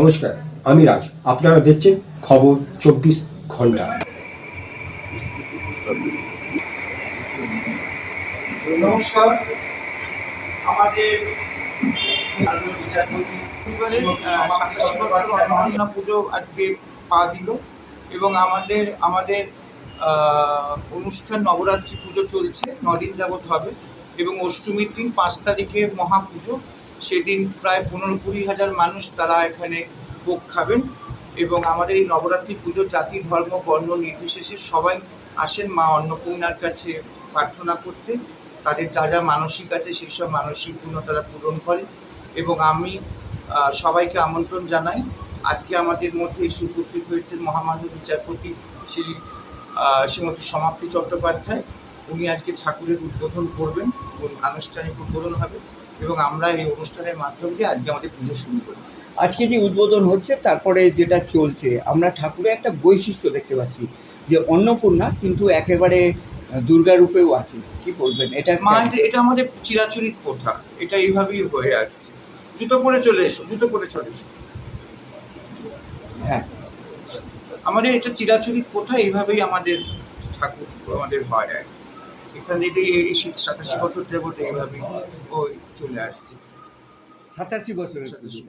নমস্কার, আমি রাজ। আপনারা দেখছেন খবর চব্বিশ ঘণ্টা। নমস্কার। আমাদের পুজো আজকে পা দিল এবং আমাদের আমাদের অনুষ্ঠান নবরাত্রি পুজো চলছে, নদিন যাবৎ হবে এবং অষ্টমীর দিন পাঁচ তারিখে মহাপুজো। সেদিন প্রায় পনেরো কুড়ি হাজার মানুষ তারা এখানে ভোগ খাবেন এবং আমাদের এই নবরাত্রি পুজো, জাতি, ধর্ম, বর্ণ নির্বিশেষে সবাই আসেন মা অন্নপূর্ণার কাছে প্রার্থনা করতে। তাদের যা যা মানসিক আছে সেই সব মানসিক পূর্ণ তারা পূরণ করে এবং আমি সবাইকে আমন্ত্রণ জানাই। আজকে আমাদের মধ্যে এসে উপস্থিত হয়েছেন মহামান্য বিচারপতি শ্রী শ্রীমতী সমাপ্তি চট্টোপাধ্যায়। উনি আজকে ঠাকুরের উদ্বোধন করবেন এবং আনুষ্ঠানিক উদ্বোধন হবে। এবং আমরা এই অনুষ্ঠানের মাধ্যম দিয়ে আজকে আমাদের পুজো শুরু করি। আজকে যে উদ্বোধন হচ্ছে তারপরে যেটা চলছে আমরা ঠাকুরের একটা বৈশিষ্ট্য দেখতে পাচ্ছি যে অন্নপূর্ণা কিন্তু একেবারে আহ, দুর্গা রূপেও আছে কি বলবেন? এটা মা এটা এটা আমাদের চিরাচরিত প্রথা। এটা এইভাবেই হয়ে আসছে। জুতো পরে চলে এসো জুতো পরে চলে এসো। হ্যাঁ। আমাদের এটা চিরাচরিত প্রথা এইভাবেই আমাদের ঠাকুর আমাদের হয় আর কি। এখান থেকে এই সাতাশি বছর যাবত এইভাবেই ওই চলে আসছে। সাতাশি বছরের পুজো